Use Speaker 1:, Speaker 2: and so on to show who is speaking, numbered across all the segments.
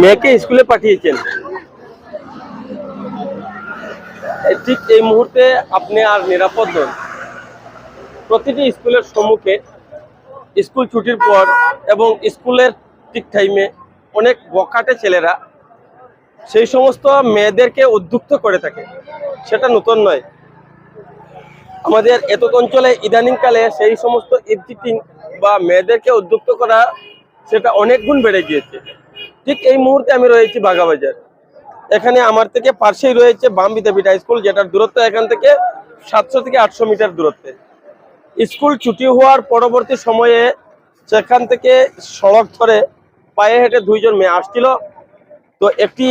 Speaker 1: মেয়েকে স্কুলে পাঠিয়েছেন। ঠিক এই মুহূর্তে আপনি আর নিরাপদ নন। প্রতিটি স্কুলের সম্মুখে স্কুল ছুটির পর এবং স্কুলের ঠিক টাইমে অনেক বকাটে ছেলেরা সেই সমস্ত মেয়েদেরকে উদ্যুক্ত করে থাকে। সেটা নতুন নয়। আমাদের এত অঞ্চলে ইদানিংকালে সেই সমস্ত ইভটিটিং বা মেয়েদেরকে উদ্যুক্ত করা সেটা অনেক গুণ বেড়ে গিয়েছে। ঠিক এই মুহূর্তে আমি রয়েছি বাগাবাজার এখানে আমার থেকে পাশেই রয়েছে বাম বিদ্যাপীঠ স্কুল, যেটার দূরত্ব এখান থেকে সাতশো থেকে আটশো মিটার দূরত্বে। স্কুল ছুটি হওয়ার পরবর্তী সময়ে সেখান থেকে সড়ক ধরে পায়ে হেঁটে দুইজন মেয়ে আসছিল। তো একটি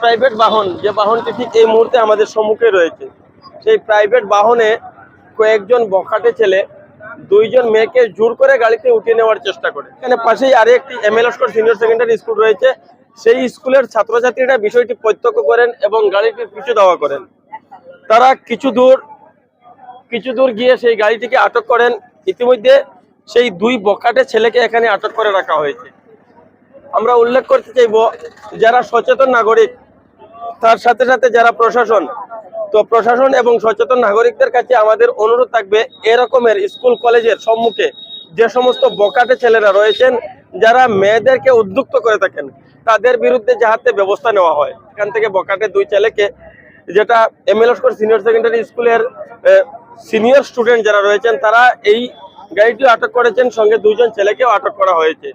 Speaker 1: প্রাইভেট বাহন, যে বাহনটি ঠিক এই মুহূর্তে আমাদের সম্মুখে রয়েছে। সেই প্রাইভেট বাহনে কয়েকজন বখাটে ছেলে দুইজন মেয়েকে জোর করে গাড়িতে উঠিয়ে নেওয়ার চেষ্টা করে। এখানে পাশেই আরে একটি M L senior secondary school রয়েছে। সেই স্কুলের ছাত্রছাত্রীরা বিষয়টি প্রত্যক্ষ করেন এবং গাড়িটির পিছু দেওয়া করেন। তারা কিছু দূর কিছু দূর গিয়ে সেই গাড়িটিকে আটক করেন। ইতিমধ্যে সেই দুই বকাটে ছেলেকে এখানে আটক করে রাখা হয়েছে। আমরা উল্লেখ করতে চাইব, যারা সচেতন নাগরিক, তার সাথে সাথে যারা প্রশাসন তো প্রশাসন এবং সচেতন নাগরিকদের কাছে আমাদের অনুরোধ থাকবে, এরকমের স্কুল, কলেজের সম্মুখে যে সমস্ত বকাটে ছেলেরা রয়েছেন, যারা মেয়েদেরকে উদ্যুক্ত করে থাকেন, তাদের বিরুদ্ধে যাহাতে ব্যবস্থা নেওয়া হয়। এখান থেকে বকাটে দুই ছেলেকে, যেটা এম এল সিনিয়র সেকেন্ডারি স্কুলের সিনিয়র স্টুডেন্ট যারা রয়েছেন, তারা এই গাড়িটি আটক করেছেন, সঙ্গে দুইজন ছেলেকেও আটক করা হয়েছে।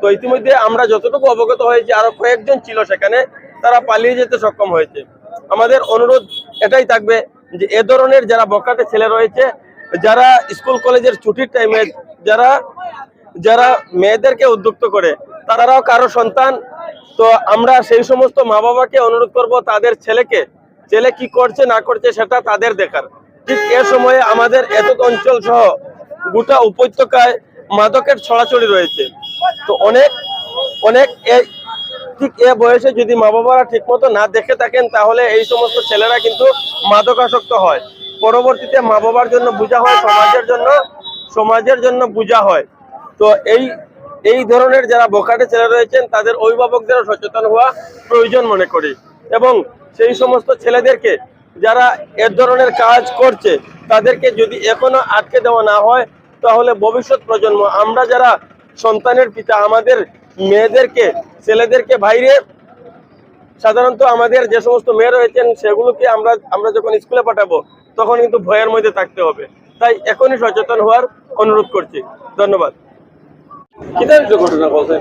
Speaker 1: তো ইতিমধ্যে আমরা যতটুকু অবগত হয়েছি, আরও কয়েকজন ছিল সেখানে, তারা পালিয়ে যেতে সক্ষম হয়েছে। আমাদের অনুরোধ এটাই থাকবে যে এ ধরনের যারা বকাটে ছেলে রয়েছে, যারা স্কুল কলেজের ছুটির টাইমে যারা যারা মেয়েদেরকে উদ্যুক্ত করে, তারাও কারও সন্তান। তো আমরা সেই সমস্ত মা বাবাকে অনুরোধ করব, তাদের ছেলেকে, ছেলে কি করছে, না করছে, সেটা তাদের দেখার। ঠিক এ সময়ে আমাদের এত অঞ্চল সহ গোটা উপত্যকায় মাদকের ছড়াছড়ি রয়েছে। তো অনেক অনেক ঠিক এ বয়সে যদি মা বাবারা ঠিক মতো না দেখে থাকেন, তাহলে এই সমস্ত ছেলেরা কিন্তু মাদকাসক্ত হয়। পরবর্তীতে মা বাবার জন্য বোঝা হয়, সমাজের জন্য সমাজের জন্য বোঝা হয়। তো এই এই ধরনের যারা বোকাটে ছেলে রয়েছেন, তাদের অভিভাবকদেরও সচেতন হওয়া প্রয়োজন মনে করি। এবং সেই সমস্ত ছেলেদেরকে যারা এ ধরনের কাজ করছে, তাদেরকে যদি এখনও আটকে দেওয়া না হয়, তাহলে ভবিষ্যৎ প্রজন্ম, আমরা যারা সন্তানের পিতা, আমাদের মেয়েদেরকে ছেলেদেরকে বাইরে, সাধারণত আমাদের যে সমস্ত মেয়ে রয়েছেন, সেগুলোকে আমরা আমরা যখন স্কুলে পাঠাবো, তখন কিন্তু ভয়ের মধ্যে থাকতে হবে। তাই এখনই সচেতন হওয়ার অনুরোধ করছি। ধন্যবাদ। ঘটনা বলছেন?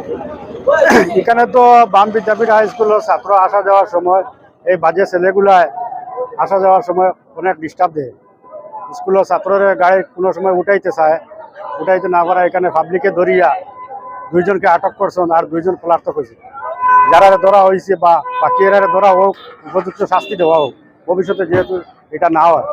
Speaker 2: এখানে তো বাম বিদ্যাপীঠ হাই স্কুলের ছাত্র আসা যাওয়ার সময়, এই বাজে ছেলেগুলায় আসা যাওয়ার সময় অনেক ডিস্টার্ব দেয়। স্কুলের ছাত্রের গাড়ি কোনো সময় উঠাইতে চায়, উঠাইতে না পারা এখানে পাবলিকে ধরিয়া দুইজনকে আটক করছেন আর দুইজন পলার্থ হয়েছে। যারা ধরা হয়েছে বা বাকি এরা ধরা হোক, উপযুক্ত শাস্তি দেওয়া হোক, ভবিষ্যতে যেহেতু এটা না হয়।